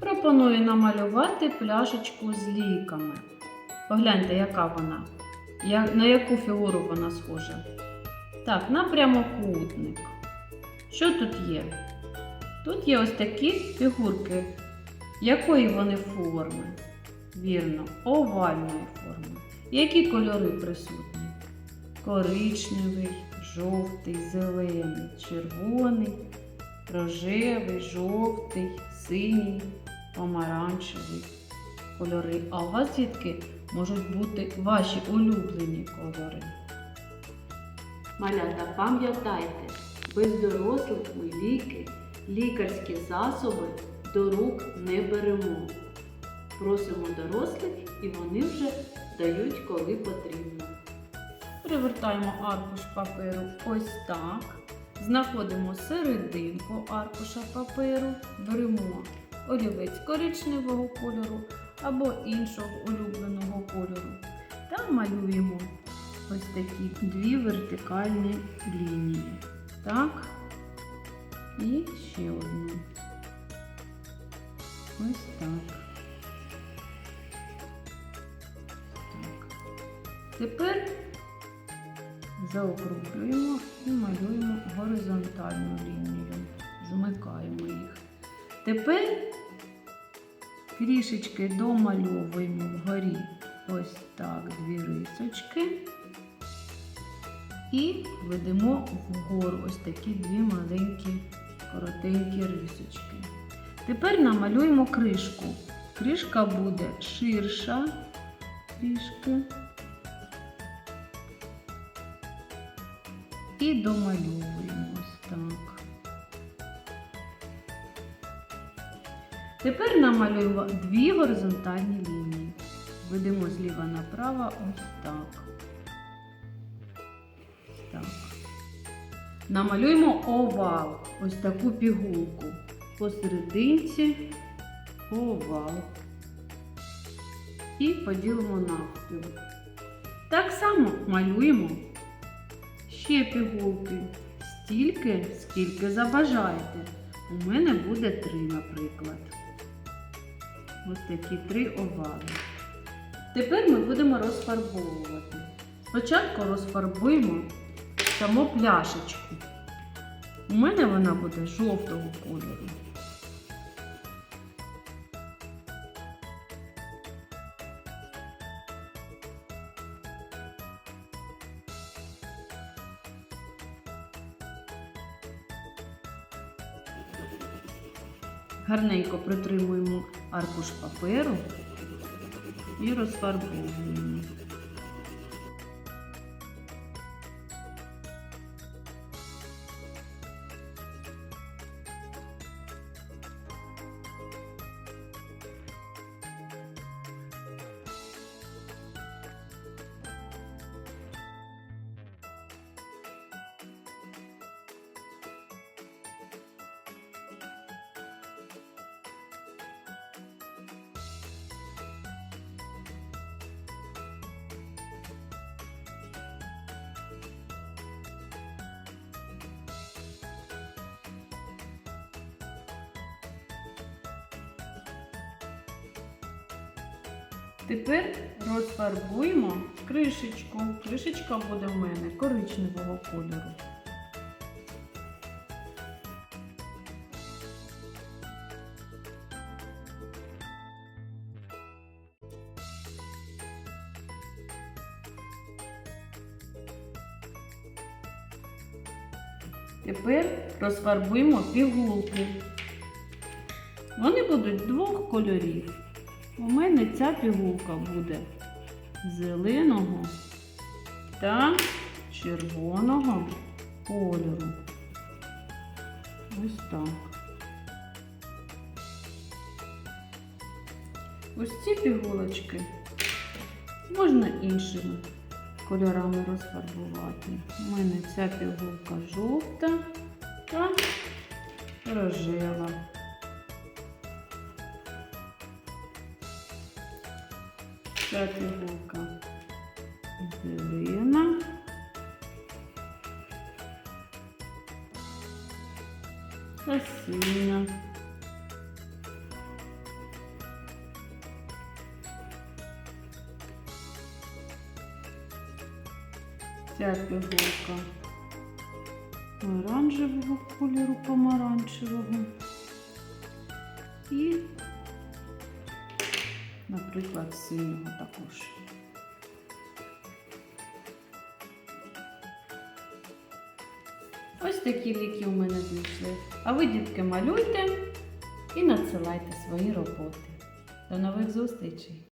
Пропоную намалювати пляшечку з ліками. Погляньте, яка вона. На яку фігуру вона схожа? Так, на прямокутник. Що тут є? Тут є ось такі фігурки. Якої вони форми? Вірно, овальної форми. Які кольори присутні? Коричневий, жовтий, зелений, червоний, рожевий, жовтий, синій, помаранчевий кольори. А у вас, дітки, можуть бути ваші улюблені кольори. Малята, пам'ятайте, без дорослих ми ліки, лікарські засоби до рук не беремо. Просимо дорослих і вони вже дають, коли потрібно. Привертаємо аркуш паперу ось так. Знаходимо серединку аркуша паперу, беремо олівець коричневого кольору або іншого улюбленого кольору та малюємо ось такі дві вертикальні лінії. Так. І ще одну. Ось так. Так. Tепер заокруглюємо і малюємо горизонтальну лінію. Змикаємо їх. Тепер трішечки домальовуємо вгорі ось так дві рисочки. І ведемо вгору ось такі дві маленькі коротенькі рисочки. Тепер намалюємо кришку. Кришка буде ширша трішки. І домальовуємо Тепер намалюємо дві горизонтальні лінії. Ведемо зліва направо ось так. Ось так. Намалюємо овал, ось таку пігулку. Посерединці овал. І поділимо навпіл. Так само малюємо ще пігулки. Стільки, скільки забажаєте. У мене буде три, наприклад. Ось такі три овали. Тепер ми будемо розфарбовувати. Спочатку розфарбуємо саму пляшечку. У мене вона буде жовтого кольору. Гарненько притримуємо аркуш паперу і розфарбовуємо. Тепер розфарбуємо кришечку. Кришечка буде в мене коричневого кольору. Тепер розфарбуємо пігулки. Вони будуть двох кольорів. У мене ця пігулка буде зеленого та червоного кольору. Ось так. Ось ці пігулочки можна іншими кольорами розфарбувати. У мене ця пігулка жовта та рожева. П'ятий голка зелена. Осіння. Ця пігулка оранжевого кольору помаранчевого і наприклад, синього також. Ось такі ліки у мене вийшли. А ви, дітки, малюйте і надсилайте свої роботи. До нових зустрічей!